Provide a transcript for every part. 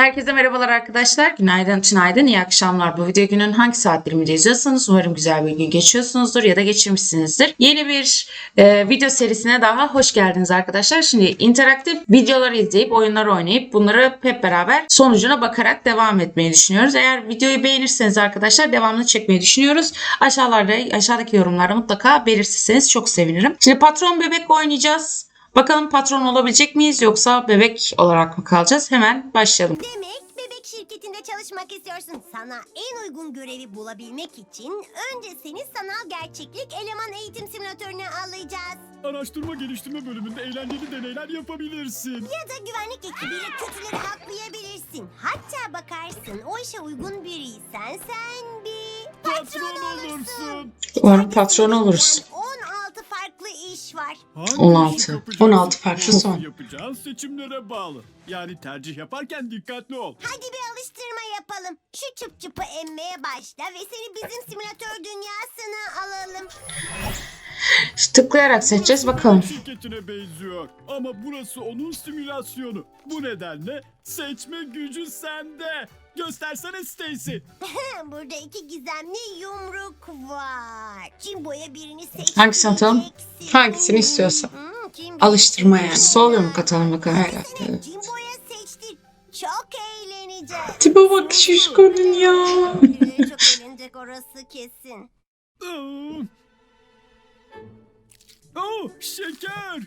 Herkese merhabalar arkadaşlar. Günaydın, günaydın, iyi akşamlar. Bu video günün hangi saatlerinde izliyorsanız umarım güzel bir gün geçiyorsunuzdur ya da geçirmişsinizdir. Yeni bir e, video serisine daha hoş geldiniz arkadaşlar. Şimdi interaktif videolar izleyip, oyunlar oynayıp bunları hep beraber sonucuna bakarak devam etmeyi düşünüyoruz. Eğer videoyu beğenirseniz arkadaşlar devamını çekmeyi düşünüyoruz. Aşağılarda, aşağıdaki yorumlarda mutlaka belirtirseniz çok sevinirim. Şimdi patron bebek oynayacağız. Bakalım patron olabilecek miyiz yoksa bebek olarak mı kalacağız? Hemen başlayalım. Demek bebek şirketinde çalışmak istiyorsun. Sana en uygun görevi bulabilmek için önce seni sanal gerçeklik eleman eğitim simülatörüne alacağız. Araştırma geliştirme bölümünde eğlenceli deneyler yapabilirsin. Ya da güvenlik ekibiyle kötüleri haklayabilirsin. Hatta bakarsın o işe uygun biriysen sen bir patron, olursun. Umarım patron oluruz. 16 farklı iş var. Hangi 16. işi yapacaksın? 16 farklı son. Yapacağın seçimlere bağlı. Yani tercih yaparken dikkatli ol. Hadi bir alıştırma yapalım. Şu çıp çıpı emmeye başla ve seni bizim simülatör dünyasına alalım. Tıklayarak seçeceğiz bakalım. Şirketine benziyor. Ama burası onun simülasyonu. Bu nedenle seçme gücü sende. Göstersene Stacy. Burada iki gizemli yumruk var. Cimbo'ya birini seç. Hangisini atalım? Hangisini istiyorsa. Alıştırma yani. Sol yumruk atalım bakalım. Evet, evet. Cimbo'ya seçtin. Çok eğleneceğiz. Tipe bak şişkonun ya. Birileri çok eğlenecek orası kesin. Oh, şeker.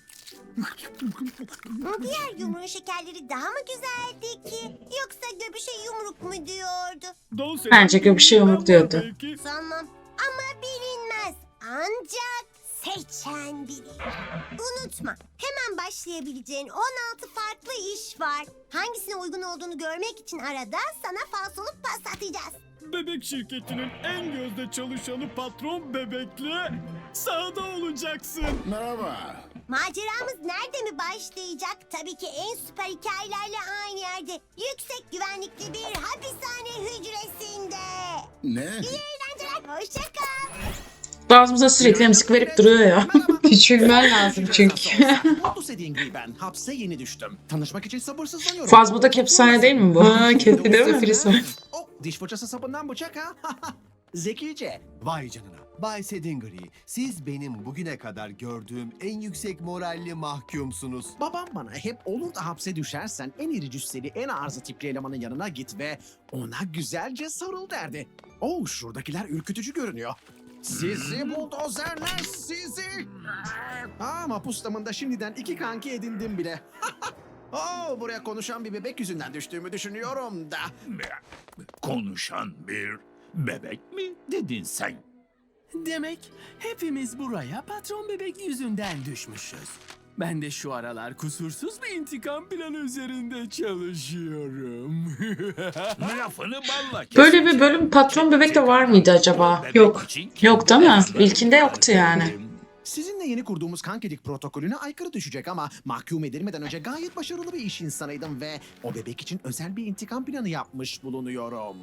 Diğer yumruğun şekerleri daha mı güzeldi ki? Yoksa göbüşe yumruk mu diyordu? Dans eden Bence göbüşe yumruk diyordu. belki. Sanmam. Ama bilinmez. Ancak seçen bilir. Unutma. Hemen başlayabileceğin 16 farklı iş var. Hangisine uygun olduğunu görmek için arada sana falsoluk pas atacağız. Bebek şirketinin en gözde çalışanı patron bebekle sahada olacaksın. Merhaba. Maceramız nerede mi başlayacak? Tabii ki en süper hikayelerle aynı yerde. Yüksek güvenlikli bir hapishane hücresinde. Ne? İyi eğlenceler. Hoşça kal. Ağzımıza sürekli müzik verip duruyor ya. Küçülmen lazım çünkü. Otuz dediğin gibi ben hapse yeni düştüm. Tanışmak için sabırsızlanıyorum. Fazbu'daki hapishane değil mi bu? Ha, kendi değil mi? Son. Oh, diş fırçası sapından bıçak ha. Zekice. Vay canına. Bay Sedingri, siz benim bugüne kadar gördüğüm en yüksek moralli mahkumsunuz. Babam bana hep olur da hapse düşersen en iri cüsseli en arıza tipli elemanın yanına git ve ona güzelce sarıl derdi. Oh şuradakiler ürkütücü görünüyor. Sizi buldozerler sizi. Aa mapus damında şimdiden iki kanki edindim bile. oh buraya konuşan bir bebek yüzünden düştüğümü düşünüyorum da. Konuşan bir bebek mi dedin sen? Demek hepimiz buraya patron bebek yüzünden düşmüşüz. Ben de şu aralar kusursuz bir intikam planı üzerinde çalışıyorum. Lafını balla kes. Böyle bir bölüm patron bebek de var mıydı acaba? Yok. Yok değil mi? İlkinde yoktu yani. Sizinle yeni kurduğumuz kankilik protokolüne aykırı düşecek ama mahkum edilmeden önce gayet başarılı bir iş insanıydım ve o bebek için özel bir intikam planı yapmış bulunuyorum.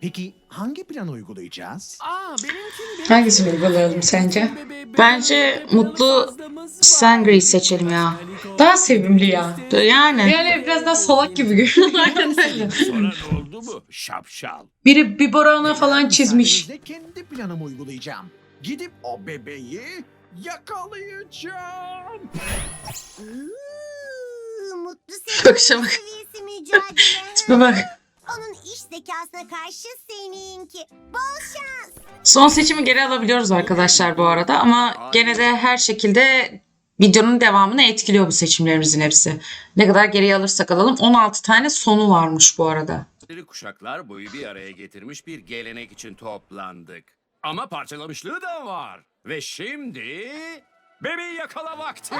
Peki hangi planı uygulayacağız? Aa, benimkini benim Hangisini uygulayalım sence? Bence mutlu Sangri'yi seçelim ya. Daha sevimli ya. Yani. Yani biraz daha salak gibi görünüyor. Aynen öyle. Sonra ne oldu mu? Şapşal. Biri bir borana falan çizmiş. Kendi planımı uygulayacağım. Gidip o bebeği yakalayacağım. Iıı, Mutlu Bakışa bak. seviyesi mücadele. Tipe bak. Onun iş zekasına karşı seninki. Bol şans. Son seçimi geri alabiliyoruz arkadaşlar bu arada ama gene de her şekilde videonun devamını etkiliyor bu seçimlerimizin hepsi. Ne kadar geriye alırsak alalım 16 tane sonu varmış bu arada. Kuşaklar boyu bir araya getirmiş bir gelenek için toplandık. Ama parçalamışlığı da var. Ve şimdi bebeği yakala vakti.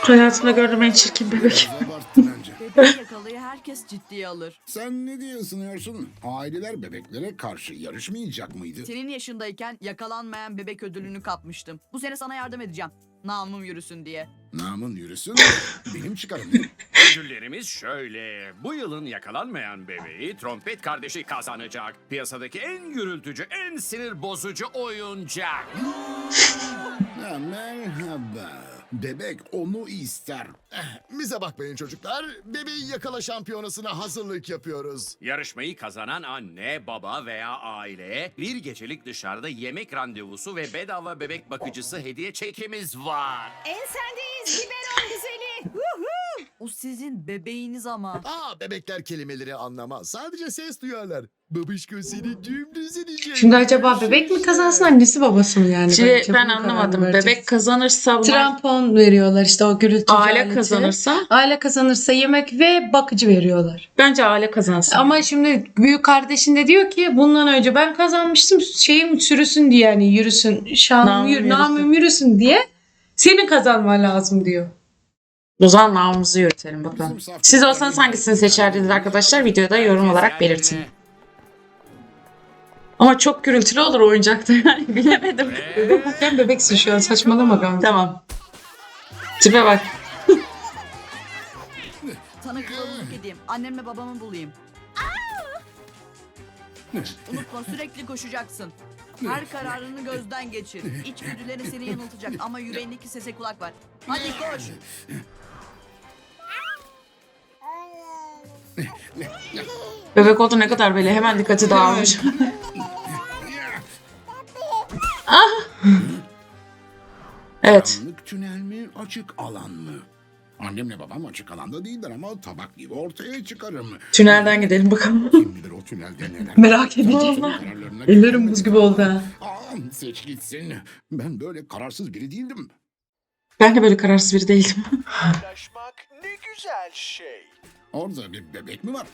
Hayatımda gördüğüm en çirkin bebek. Abarttın. Bebek yakalayı herkes ciddiye alır. Sen ne diye ısınıyorsun? Aileler bebeklere karşı yarışmayacak mıydı? Senin yaşındayken yakalanmayan bebek ödülünü kapmıştım. Bu sene sana yardım edeceğim. Namım yürüsün diye. Namın yürüsün, benim çıkarım. Ödüllerimiz şöyle. Bu yılın yakalanmayan bebeği trompet kardeşi kazanacak. Piyasadaki en gürültücü, en sinir bozucu oyuncak. Ha, merhaba. Bebek onu ister. Bize bakmayın çocuklar. Bebeği yakala şampiyonasına hazırlık yapıyoruz. Yarışmayı kazanan anne, baba veya aileye bir gecelik dışarıda yemek randevusu ve bedava bebek bakıcısı hediye çekimiz var. Ensendeyiz biberon güzeli. O sizin bebeğiniz ama. Aa bebekler kelimeleri anlamaz. Sadece ses duyarlar. Babişko seni dümdüz edecek. Şimdi acaba bebek mi kazansın annesi babası mı yani? Şimdi Bence ben anlamadım. vereceğiz. Bebek kazanırsa bunlar Trampon veriyorlar işte o gürültü aile aleti. kazanırsa Aile kazanırsa yemek ve bakıcı veriyorlar. bence aile kazansın. Ama şimdi büyük kardeşin de diyor ki bundan önce ben kazanmıştım şeyim sürüsün diye yani yürüsün şanım Namım yürü, yürüsün. namım yürüsün diye senin kazanman lazım diyor. O zaman namımızı yürütelim bakalım. Siz olsanız hangisini seçerdiniz arkadaşlar? Videoda yorum olarak belirtin. Ama çok gürültülü olur oyuncakta yani bilemedim. Ve Sen bebeksin şu an saçmalama kanka. tamam. Tipe bak. Sana kılavuzluk edeyim. Annemle babamı bulayım. Unutma sürekli koşacaksın. Her kararını gözden geçir. İçgüdülerin seni yanıltacak ama yüreğindeki sese kulak ver. Hadi koş. Bebek oldu ne kadar böyle hemen dikkati dağılmış. ah. Evet. Karanlık tünel mi, açık alan mı? Annemle babam açık alanda değiller ama tabak gibi ortaya çıkarım. Tünelden gidelim bakalım. Kim bilir o tünelde neler. Merak ediyorum. Ellerim buz gibi oldu ha. Aa, seç gitsin. Ben böyle kararsız biri değildim. Ben de böyle kararsız biri değildim. Paylaşmak ne güzel şey. Orada bir bebek mi var?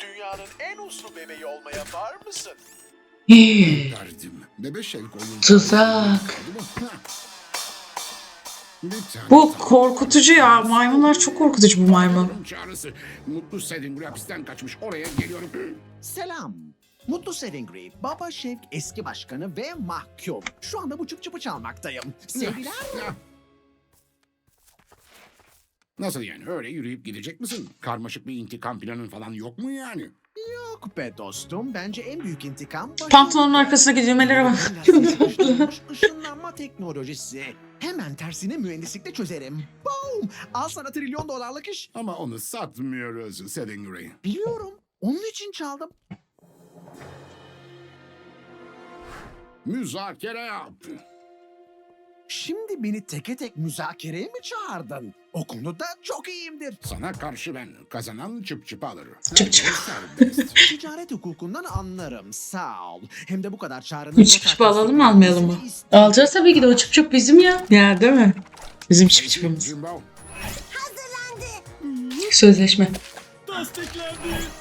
Dünyanın en uslu bebeği olmaya var mısın? Derdim. Bebe şevk oyun. Tuzak. Bu korkutucu ya. Maymunlar çok korkutucu bu maymun. Çağrısı. Mutlu Sedin hapisten kaçmış. Oraya geliyorum. Selam. Mutlu Sevingri, Baba Şevk eski başkanı ve mahkum. Şu anda bu çıp çıpı çalmaktayım. Sevgiler. Nasıl yani? Öyle yürüyüp gidecek misin? Karmaşık bir intikam planın falan yok mu yani? Yok be dostum. Bence en büyük intikam... Pantolonun arkasındaki düğmelere bak. Işınlanma teknolojisi. Hemen tersini mühendislikle çözerim. Boom! Al sana trilyon dolarlık iş. Ama onu satmıyoruz Sedin Grey. Biliyorum. Onun için çaldım. Müzakere yap. Şimdi beni teke tek müzakereye mi çağırdın? O konuda çok iyiyimdir. Sana karşı ben. Kazanan çıp çıp alır. Çıp çıp. Serbest. Ticaret hukukundan anlarım. Sağ ol. Hem de bu kadar çağrının... Bir çıp çıp alalım mı, almayalım mı? Alacağız tabii ki de o çıp çıp bizim ya. Ya değil mi? Bizim çip çipimiz. Jimbo. Hazırlandı. Sözleşme. Tasdiklendi.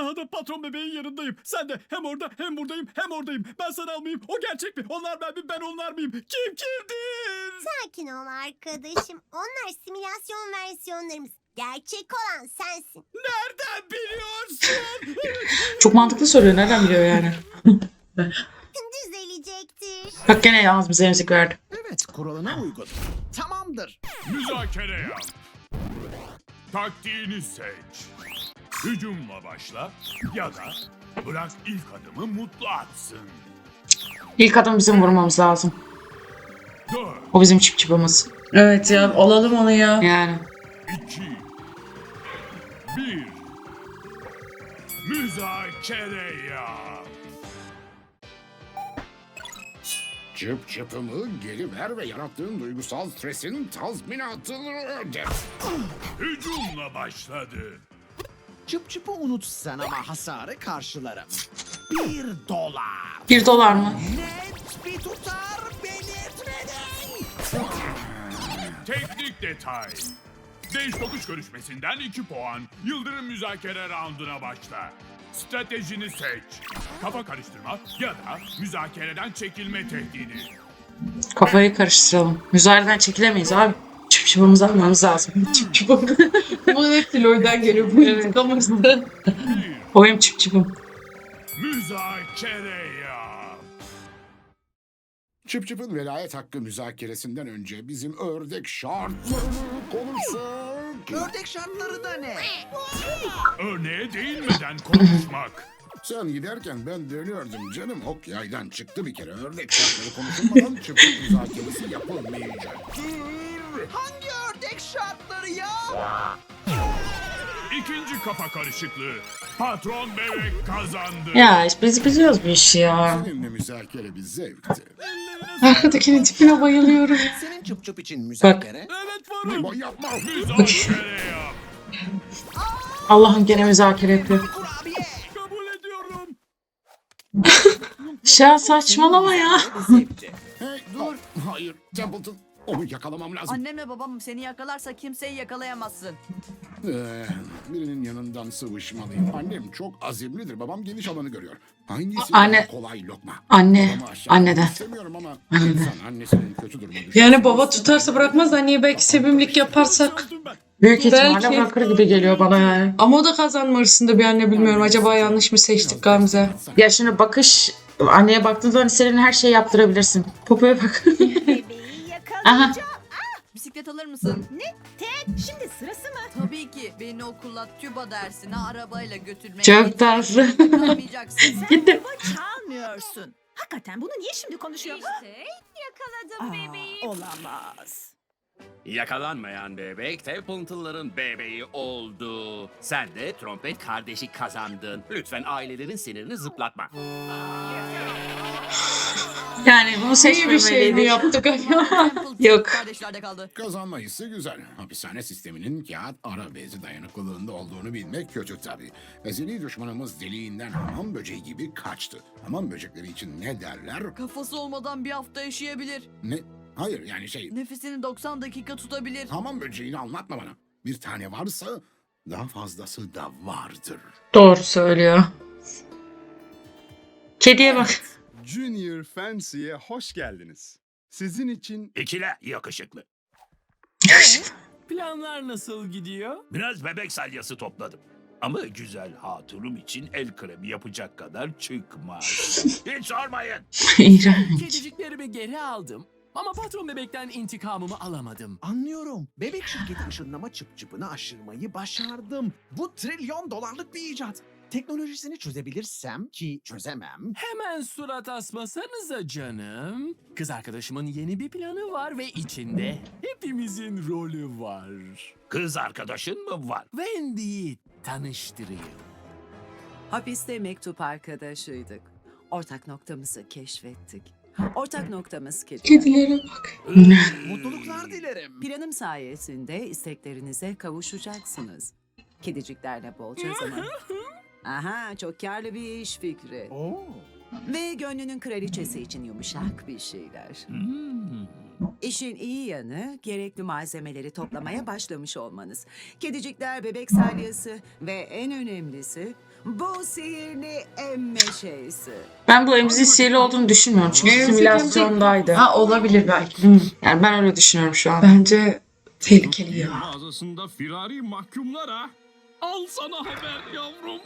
Sahada patron bebeğin yanındayım. Sen de hem orada hem buradayım hem oradayım. Ben sana almayayım. O gerçek mi? Onlar ben mi? Ben onlar mıyım? Kim kimdir? Sakin ol arkadaşım. Onlar simülasyon versiyonlarımız. Gerçek olan sensin. Nereden biliyorsun? Çok mantıklı soruyor. Nereden biliyor yani? Düzelecektir. Bak gene yalnız bize emzik verdi. Evet, kuralına uygun. Tamamdır. Müzakere yap. Taktiğini seç. Hücumla başla ya da bırak ilk adımı mutlu atsın. İlk adım bizim vurmamız lazım. Dört, O bizim çip çipimiz. Evet ya olalım onu ya. Yani. iki, bir. Müzakere yap. Çıp çıpımı geri ver ve yarattığın duygusal stresin tazminatını öde. Hücumla başladı. Çıp çıpı unutsan ama hasarı karşılarım. Bir dolar. Bir dolar mı? Net bir tutar belirtmedin. Teknik detay. Değiş tokuş görüşmesinden 2 puan. Yıldırım müzakere rounduna başla. Stratejini seç. Kafa karıştırma ya da müzakereden çekilme tehdidi. Kafayı karıştıralım. Müzakereden çekilemeyiz abi. Çipimizi almamız lazım. Çip çipim. Bu hep Lloyd'dan geliyor bu intikam hırsı. Bir, o benim çip çipim. müzakere yap. Çıp çıpın velayet hakkı müzakeresinden önce bizim ördek şartlarını konuşsak. Ördek şartları da ne? Örneğe değinmeden konuşmak. Sen giderken ben dönüyordum canım. Ok yaydan çıktı bir kere. Ördek şartları konuşulmadan çıpık müzakeresi yapılmayacak. Hangi ördek şartları ya? İkinci kafa karışıklığı. Patron bebek kazandı. Ya işte biz biliyoruz bu işi ya. Seninle müzakere bir zevkti. Arkadakinin tipine bayılıyorum. Senin çıp çıp için müzakere. Evet varım. Ama yapma. Müzakere yap. Allah'ım gene müzakere yapıyor. Ya saçmalama ya. Hey dur. Hayır Templeton. Onu yakalamam lazım. Annemle babam seni yakalarsa kimseyi yakalayamazsın. Ee, birinin yanından sıvışmalıyım. Annem çok azimlidir. Babam geniş alanı görüyor. Hangisi Anne- daha kolay lokma? Anne, Babamı aşağı anneden. istemiyorum ama insan annesinin kötü düşmesi- Yani baba tutarsa bırakmaz anneye belki sevimlilik yaparsak. Büyük ihtimalle Belki. bırakır gibi geliyor bana yani. Ama o da kazanma hırsında bir anne bilmiyorum. Acaba yanlış mı seçtik Gamze? Ya şimdi bakış anneye baktığın zaman istediğin her şeyi yaptırabilirsin. Popoya bak. Aha. Bisiklet alır mısın? Ne? Ted şimdi sırası mı? Tabii ki. Beni okula tüba dersine arabayla götürmeye Çok tatlı. Kalmayacaksın. Gitti. Çalmıyorsun. Hakikaten bunu niye şimdi konuşuyor? İşte yakaladım bebeği. Olamaz. Yakalanmayan bebek Templeton'ların bebeği oldu. Sen de trompet kardeşi kazandın. Lütfen ailelerin sinirini zıplatma. Yani bunu İyi bir şey mi seçmemeliydik. yaptık acaba? Yok. Kardeşlerde kaldı. Kazanmayısı güzel. Hapishane sisteminin kağıt ara bezi dayanıklılığında olduğunu bilmek kötü tabii. Ezeli düşmanımız deliğinden hamam böceği gibi kaçtı. Hamam böcekleri için ne derler? Kafası olmadan bir hafta yaşayabilir. Ne? Hayır yani şey Nefesini 90 dakika tutabilir. hamam böceğini anlatma bana. Bir tane varsa daha fazlası da vardır. Doğru söylüyor. Kediye bak. Junior Fancy'ye hoş geldiniz. Sizin için İkile yakışıklı. Planlar nasıl gidiyor? Biraz bebek salyası topladım. Ama güzel hatunum için el kremi yapacak kadar çıkmaz. Hiç sormayın. İğrenç. Kediciklerimi geri aldım. Ama patron bebekten intikamımı alamadım. Anlıyorum. Bebek şirketi ışınlama çıp çıpını aşırmayı başardım. Bu trilyon dolarlık bir icat. Teknolojisini çözebilirsem ki çözemem. Hemen surat asmasanıza canım. Kız arkadaşımın yeni bir planı var ve içinde hepimizin rolü var. Kız arkadaşın mı var? Wendy'yi tanıştırayım. Hapiste mektup arkadaşıydık. Ortak noktamızı keşfettik. Ortak noktamız kedi. Kedilere bak. Mutluluklar dilerim. Planım sayesinde isteklerinize kavuşacaksınız. Kediciklerle bolca zaman. Aha çok karlı bir iş fikri. Oo. Ve gönlünün kraliçesi için yumuşak bir şeyler. Hmm. İşin iyi yanı gerekli malzemeleri toplamaya başlamış olmanız. Kedicikler bebek salyası ve en önemlisi bu sihirli emme şeysi. Ben bu emzin sihirli olduğunu düşünmüyorum. Çünkü simülasyondaydı. Ha olabilir belki. Hmm, Yani ben öyle düşünüyorum şu an. Bence tehlikeli ya. Mağazasında firari mahkumlar ha. Al sana haber yavrum.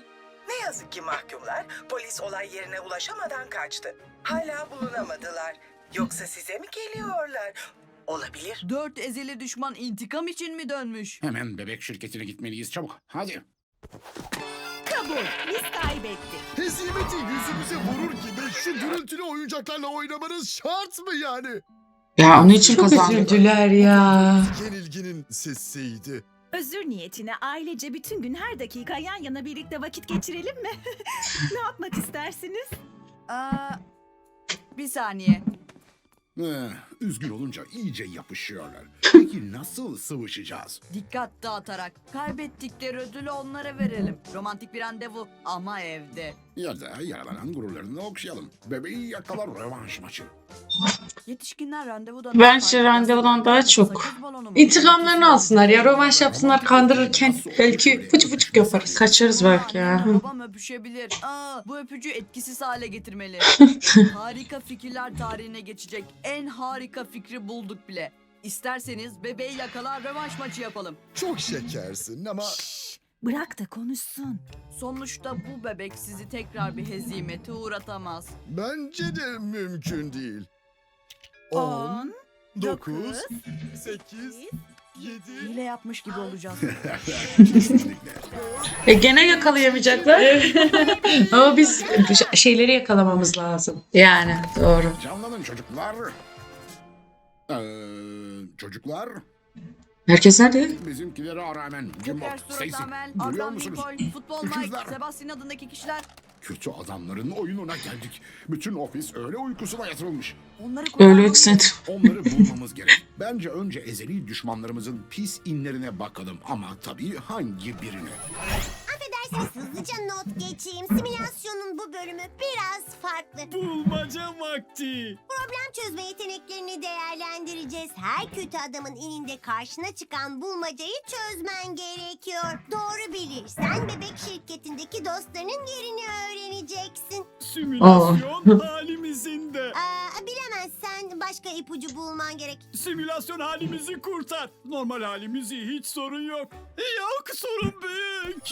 Ne yazık ki mahkumlar polis olay yerine ulaşamadan kaçtı. Hala bulunamadılar. Yoksa size mi geliyorlar? Olabilir. Dört ezeli düşman intikam için mi dönmüş? Hemen bebek şirketine gitmeliyiz çabuk. Hadi. Kabul. Biz kaybettik. Hezimeti yüzümüze vurur gibi şu gürültülü oyuncaklarla oynamanız şart mı yani? Ya onun için Çok kazandı. üzüldüler ya. Yenilginin sesiydi. Özür niyetine ailece bütün gün her dakika yan yana birlikte vakit geçirelim mi? ne yapmak istersiniz? Aa, bir saniye. Eh, üzgün olunca iyice yapışıyorlar. Peki nasıl sıvışacağız? Dikkat dağıtarak. Kaybettikleri ödülü onlara verelim. Romantik bir randevu ama evde. Ya da yaralanan gururlarını okşayalım. Bebeği yakalar rövanş maçı. Yetişkinler randevudan... Bence randevudan daha çok İntikamlarını alsınlar ya. Rövanş yapsınlar kandırırken belki fıçı fıçık yaparız. Kaçarız belki ya. Babam öpüşebilir. Aa, bu öpücüğü etkisiz hale getirmeli. harika fikirler tarihine geçecek en harika fikri bulduk bile. İsterseniz bebeği yakalar rövanş maçı yapalım. Çok şekersin ama Bırak da konuşsun. Sonuçta bu bebek sizi tekrar bir hezimete uğratamaz. bence de mümkün değil. 10, On, 9, dokuz, 8, Hile yapmış gibi olacağız. E gene yakalayamayacaklar. Ama biz şeyleri yakalamamız lazım. Yani doğru. Canlanın çocuklar. Ee, çocuklar. Herkes nerede? Bizimkilere rağmen Jimbo, Joker, Stacy. Görüyor Ardan musunuz? Lincoln, Futbol Mike. Sebastian adındaki kişiler Kötü adamların oyununa geldik. Bütün ofis öyle uykusuna yatırılmış. onları Öyle yükselt. Onları bulmamız gerek. Bence önce ezeli düşmanlarımızın pis inlerine bakalım. Ama tabii hangi birine? Affedersiniz hızlıca not geçeyim. Simülasyonun bu bölümü biraz farklı. Bulmaca vakti. Problem çözme yeteneklerini değerlendireceğiz. Her kötü adamın ininde karşına çıkan bulmacayı çözmen gerekiyor. Doğru bilirsen bebek şirketindeki dostlarının yerini öğreneceksin. Simülasyon halimizin de. Aa, bilemezsen başka ipucu bulman gerek. Simülasyon halimizi kurtar. Normal halimizi hiç sorun yok. Yok sorun büyük.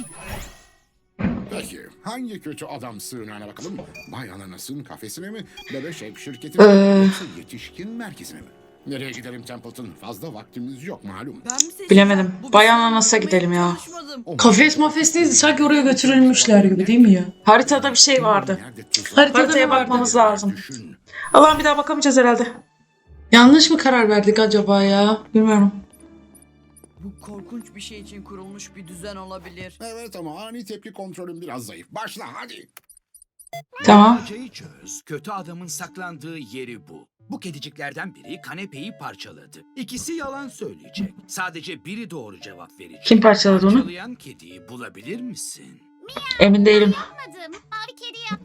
Peki hangi kötü adam sığınağına bakalım? Bay Ananas'ın kafesine mi? Bebe Shape şirketine mi? Ee. Yoksa yetişkin merkezine mi? Nereye gidelim Templeton? Fazla vaktimiz yok malum. Ben mi seçeceğim? Bilemedim. Bu Bayan sınavı Anas'a yapmaya gidelim ya. çalışmadım. Kafes mafes değil sanki oraya götürülmüşler gibi değil mi ya? Haritada bir şey vardı. Nerede tuzak? Haritaya bakmamız lazım. Düşün. Allah'ım bir daha bakamayacağız herhalde. Yanlış mı karar verdik acaba ya? Bilmiyorum. Bu korkunç bir şey için kurulmuş bir düzen olabilir. Evet ama ani tepki kontrolüm biraz zayıf. Başla hadi. Tamam. Bulmacayı çöz. Kötü adamın saklandığı yeri bu. Bu kediciklerden biri kanepeyi parçaladı. İkisi yalan söyleyecek. Sadece biri doğru cevap verecek. Kim parçaladı onu? Parçalayan kediyi bulabilir misin? Emin değilim. Yapmadım. Mavi kedi yaptı.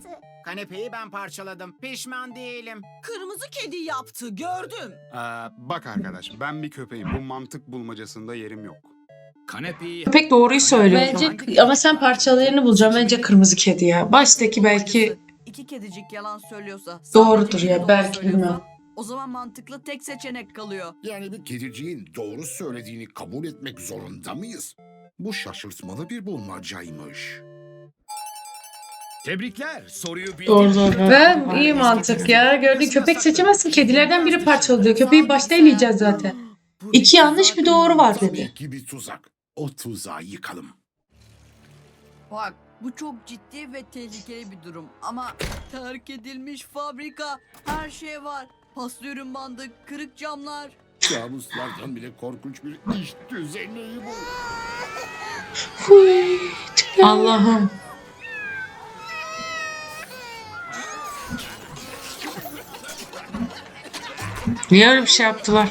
Kanepeyi ben parçaladım. Pişman değilim. Kırmızı kedi yaptı gördüm. Ee, bak arkadaş ben bir köpeğim. Bu mantık bulmacasında yerim yok. Kanepeyi Pek doğruyu söylüyor. Bence- ama sen parçalayanı bulacaksın. Bence kırmızı kedi ya. Baştaki belki İki kedicik yalan söylüyorsa. Doğrudur sadece ya, doğru belki söylüyorsa, bilmem. O zaman mantıklı tek seçenek kalıyor. Yani bir kediciğin doğru söylediğini kabul etmek zorunda mıyız? Bu şaşırtmalı bir bulmacaymış. Tebrikler. Soruyu bildin. Doğru doğru. Ve iyi mantık ya. Gördüğün köpek seçemezsin. Kedilerden biri parçalıyor. Köpeği başta eleyeceğiz zaten. İki yanlış bir doğru var Tabii dedi. ki bir tuzak. O tuzağı yıkalım. Bak bu çok ciddi ve tehlikeli bir durum. Ama terk edilmiş fabrika, her şey var. Paslı ürün bandı, kırık camlar. Kabuslardan bile korkunç bir iş düzeni bu. Allah'ım. Niye öyle bir şey yaptılar?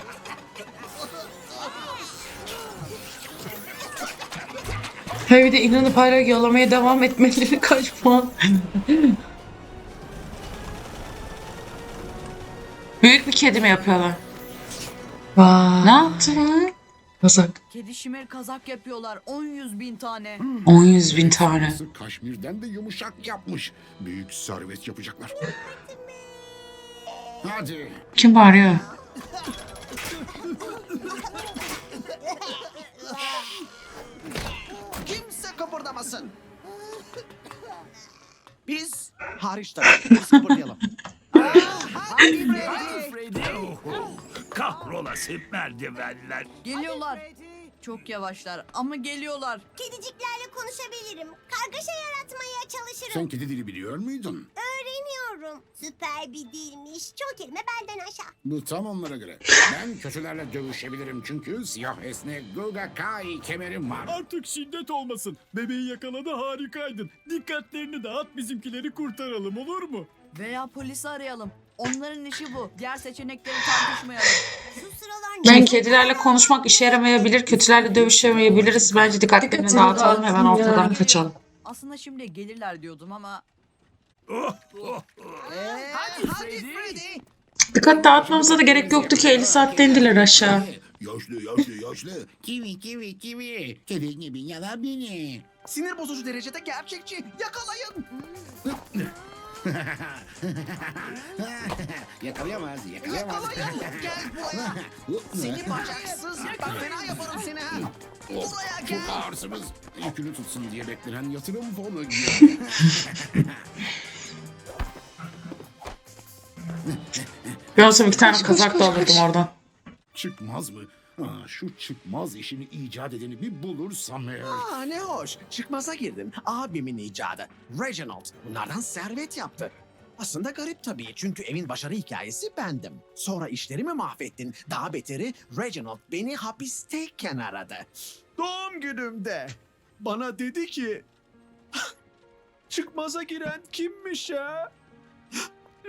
He bir de inanıp hala yalamaya devam etmeleri kaçma. Büyük bir kedi mi yapıyorlar? Vay. Ne yaptın? Kazak. Kedi şimer kazak yapıyorlar. 10 yüz bin tane. 10 yüz bin tane. Kaşmir'den de yumuşak yapmış. Büyük servet yapacaklar. Hadi. Kim bağırıyor? Kimse kıpırdamasın. Biz hariç tabii. Biz kıpırdayalım. Hadi Freddy. Kahrolası merdivenler. Geliyorlar. Çok yavaşlar ama geliyorlar. Kediciklerle konuşabilirim. Kargaşa yaratmaya çalışırım. Sen kedi dili biliyor muydun? Öğreniyorum. Süper bir dilmiş. Çok kelime benden aşağı. Bu tam onlara göre. Ben kötülerle dövüşebilirim çünkü siyah esnek Guga Kai kemerim var. Artık şiddet olmasın. Bebeği yakaladı harikaydın. Dikkatlerini dağıt bizimkileri kurtaralım olur mu? Veya polisi arayalım. Onların işi bu. Diğer seçenekleri tartışmayalım. Şu sıralar Ben kedilerle konuşmak işe yaramayabilir, kötülerle dövüşemeyebiliriz. Bence dikkatlerini dağıtalım hemen ortadan kaçalım. Aslında şimdi gelirler diyordum ama Ee, hadi Freddy. Dikkat dağıtmamıza da gerek yoktu ki 50 saatte indiler aşağı. Yaşlı yaşlı yaşlı. Kivi kivi kivi. Kedi gibi yala beni. Sinir bozucu derecede gerçekçi. Yakalayın. yakalayamaz yakalayamaz. Yakalayın. Gel buraya. Seni bacaksız. Bak fena yaparım seni ha. Buraya gel. çok ağırsınız. Yükünü tutsun diye beklenen yatırım fonu gibi. Olsam iki tane kazak da alırdım oradan. Çıkmaz mı? Ah, şu çıkmaz işini icat edeni bir bulursam eğer. Aa ne hoş. Çıkmaza girdim. Abimin icadı. Reginald. Bunlardan servet yaptı. Aslında garip tabii çünkü evin başarı hikayesi bendim. Sonra işlerimi mahvettin. Daha beteri Reginald beni hapisteyken aradı. Doğum günümde. Bana dedi ki... Çıkmaza giren kimmiş ha?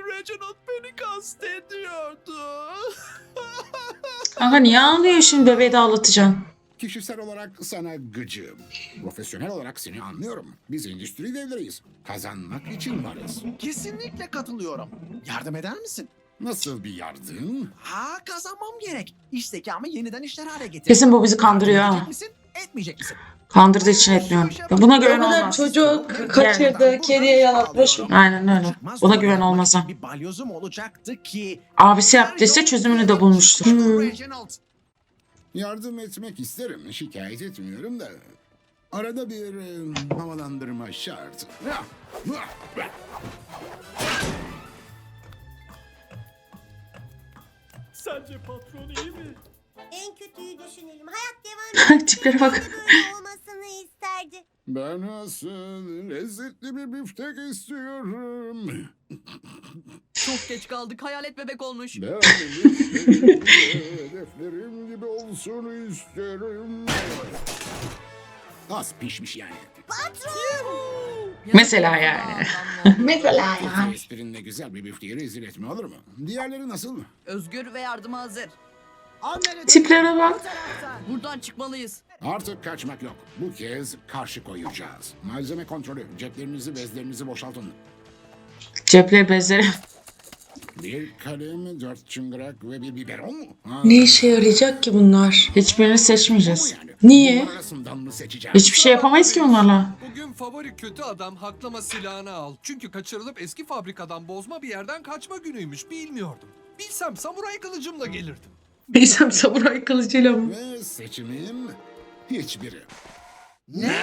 Reginald beni kastediyordu. Kanka niye ağlıyor şimdi bebeği de ağlatacaksın? Kişisel olarak sana gıcığım. Profesyonel olarak seni anlıyorum. Biz endüstri devleriyiz. Kazanmak için varız. Kesinlikle katılıyorum. Yardım eder misin? Nasıl bir yardım? Ha kazanmam gerek. İş zekamı yeniden işler hale getir. Kesin bu bizi kandırıyor ha. Misin? Etmeyecek misin? Kandırdığı için etmiyorum. Ya buna güven kadar olmaz. çocuğu kaçırdı, kediye yalatmış. Aynen öyle. Buna güven olmaz ha. Bir balyozum olacaktı ki... Abisi yaptıysa çözümünü de bulmuştur. Reginald. Yardım etmek isterim. Şikayet etmiyorum da. Arada bir e, havalandırma şart. Ah, ah, ah. Sence patron iyi mi? En kötüyü düşünelim. Hayat devam ediyor. Tiplere bak. Böyle olmasını isterdi. Ben asıl lezzetli bir biftek istiyorum. Çok geç kaldık. Hayalet bebek olmuş. Ben hedeflerim gibi olsun isterim. Az pişmiş yani. Mesela yani. Mesela Bu esprinle güzel bir bifteği rezil etme olur mu? Diğerleri nasıl? Özgür ve yardıma hazır. Tiplere bak. Buradan çıkmalıyız. Artık kaçmak yok. Bu kez karşı koyacağız. Malzeme kontrolü. Ceplerinizi, bezlerinizi boşaltın. Cepleri bezleri. Bir kalem, dört çıngırak ve bir biberon mu? Ha, Ne işe yarayacak ki bunlar? Hiçbirini seçmeyeceğiz. Niye? bunlar arasından mı seçeceğim? Hiçbir şey yapamayız ki onlarla. Bugün favori kötü adam haklama silahını al. Çünkü kaçırılıp eski fabrikadan bozma bir yerden kaçma günüymüş bilmiyordum. Bilsem samuray kılıcımla gelirdim. Bilsem samuray kılıcıyla mı? Ve seçimim hiçbiri. Ne?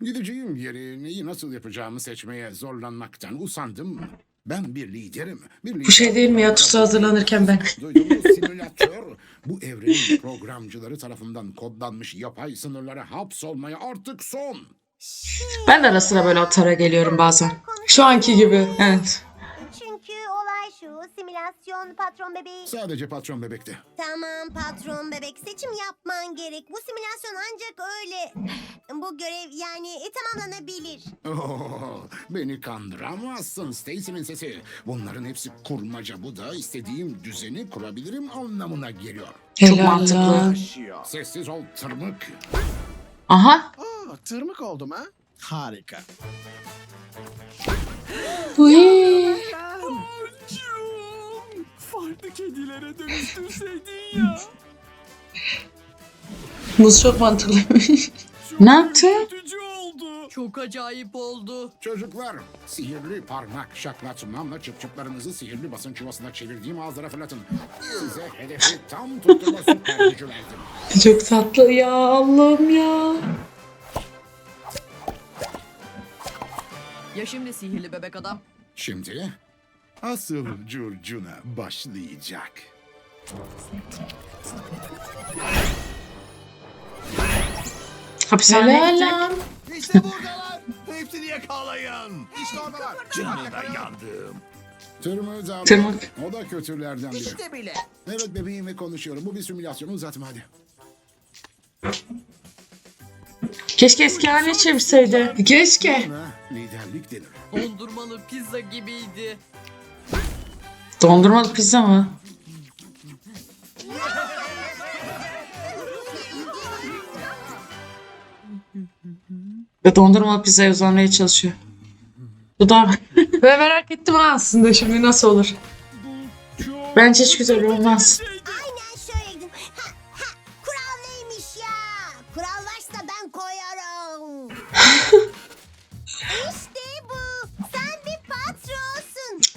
Gideceğim yeri neyi nasıl yapacağımı seçmeye zorlanmaktan usandım. Ben bir liderim. Bir Bu şey değil mi ya TUS'a hazırlanırken ben? Duyduğunuz simülatör bu evrenin programcıları tarafından kodlanmış yapay sınırlara hapsolmaya artık son. Ben de ara sıra böyle atara geliyorum bazen. Şu anki gibi. Evet. Şu. Simülasyon patron bebeği. Sadece patron bebekti. Tamam patron bebek seçim yapman gerek. Bu simülasyon ancak öyle. Bu görev yani e, tamamlanabilir. Oo, beni kandıramazsın Stacy'nin sesi. Bunların hepsi kurmaca. Bu da istediğim düzeni kurabilirim anlamına geliyor. Çok Helal mantıklı. lan. Yaşıyor. Sessiz ol tırmık. Aha. Aa, tırmık oldum ha? Harika. Uy. Kedilere dönüştürseydin ya. Muz çok mantıklıymış. Ne yaptı? Oldu. Çok acayip oldu. Çocuklar, sihirli parmak şaklatmamla çıp çıplarınızı sihirli basınç yuvasına çevirdiğim ağızlara fırlatın. Size hedefi tam tutturma süper gücü verdim. Çok tatlı ya Allah'ım ya. Ya şimdi sihirli bebek adam? Şimdi asıl curcuna başlayacak. Hapishaneye Helal gittik. lan. İşte buradalar. Hepsini yakalayın. İşte oradalar. Canına yandım. Tırmığı da Tırmık. o da kötülerden biri. İşte bile. Evet bebeğimle konuşuyorum. Bu bir simülasyon. Uzatma hadi. Keşke eski haline çevirseydi. Keşke. Buna liderlik denir. Dondurmalı pizza gibiydi. Dondurmalı pizza mı? Ve dondurmalı pizzaya uzanmaya çalışıyor. Da Ve merak ettim aslında şimdi nasıl olur. bence hiç güzel olmaz.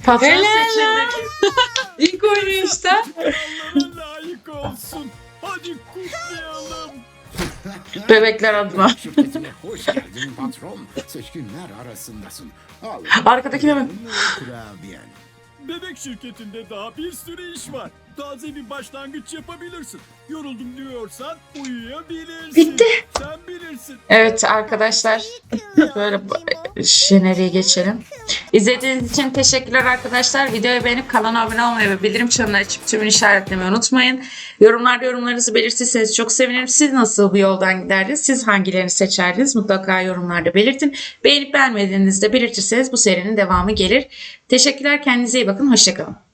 Patron Helal seçildik. İlk oynayışta. Layık olsun. Hadi kutlayalım. Bebekler adına. Şirketime hoş geldin patron. Seçkinler arasındasın. Al. Arkadaki bebek. Kurabiyen. Bebek şirketinde daha bir sürü iş var. Taze bir başlangıç yapabilirsin. Yoruldum diyorsan uyuyabilirsin. Bitti. Sen bilirsin. Evet arkadaşlar böyle jeneriğe geçelim. İzlediğiniz için teşekkürler arkadaşlar. Videoyu beğenip kanala abone olmayı ve bildirim çanını açıp tümünü işaretlemeyi unutmayın. Yorumlarda yorumlarınızı belirtirseniz çok sevinirim. Siz nasıl bu yoldan giderdiniz? Siz hangilerini seçerdiniz? Mutlaka yorumlarda belirtin. Beğenip beğenmediğinizde belirtirseniz bu serinin devamı gelir. Teşekkürler. Kendinize iyi bakın. Hoşçakalın.